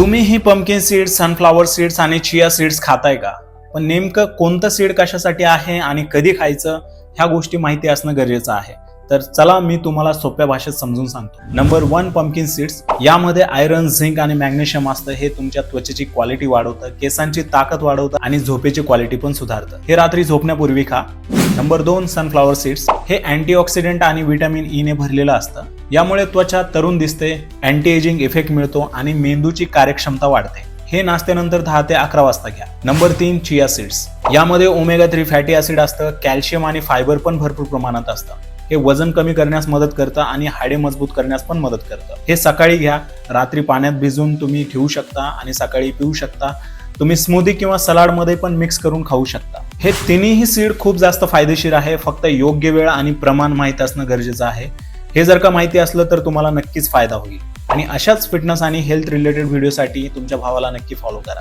तुम्ही ही pumpkin seeds sunflower seeds आणि चिया सीड्स खाताय का? पण नेमकं कोणतं सीड कशासाठी आहे आणि कधी खायचं ह्या गोष्टी माहिती असणं गरजेचं आहे. तर चला मी तुम्हाला सोप्या भाषेत समजून सांगतो. नंबर वन पंपकिन सीड्स यामध्ये आयरन झिंक आणि मॅग्नेशियम असतं. हे तुमच्या त्वचेची क्वालिटी वाढवतं केसांची ताकद वाढवतं आणि झोपेची क्वालिटी पण सुधारतं. हे रात्री झोपण्यापूर्वी खा. नंबर दोन सनफ्लॉवर सीड्स हे अँटीऑक्सिडंट आणि व्हिटॅमिन ई e ने भरलेलं असतं. यामुळे त्वचा तरुण दिसते अँटी एजिंग इफेक्ट मिळतो आणि मेंदूची कार्यक्षमता वाढते. हे नाश्त्यानंतर दहा ते अकरा वाजता घ्या. नंबर तीन चिया सीड्स यामध्ये ओमेगा थ्री फॅटी ऍसिड असतं कॅल्शियम आणि फायबर पण भरपूर प्रमाणात असतं. हे वजन कमी करण्यास मदत करतं आणि हाडे मजबूत करण्यास पण मदत करतं. हे सकाळी घ्या. रात्री पाण्यात भिजवून तुम्ही ठेवू शकता आणि सकाळी पिऊ शकता. तुम्ही स्मूदी किंवा सलाडमध्ये पण मिक्स करून खाऊ शकता. हे तिन्ही सीड खूप जास्त फायदेशीर आहे. फक्त योग्य वेळ आणि प्रमाण माहीत असणं गरजेचं आहे. हे जर का माहिती असलं तर तुम्हाला नक्कीच फायदा होईल. आणि अशाच फिटनेस आणि हेल्थ रिलेटेड व्हिडिओसाठी तुमच्या भावाला नक्की फॉलो करा.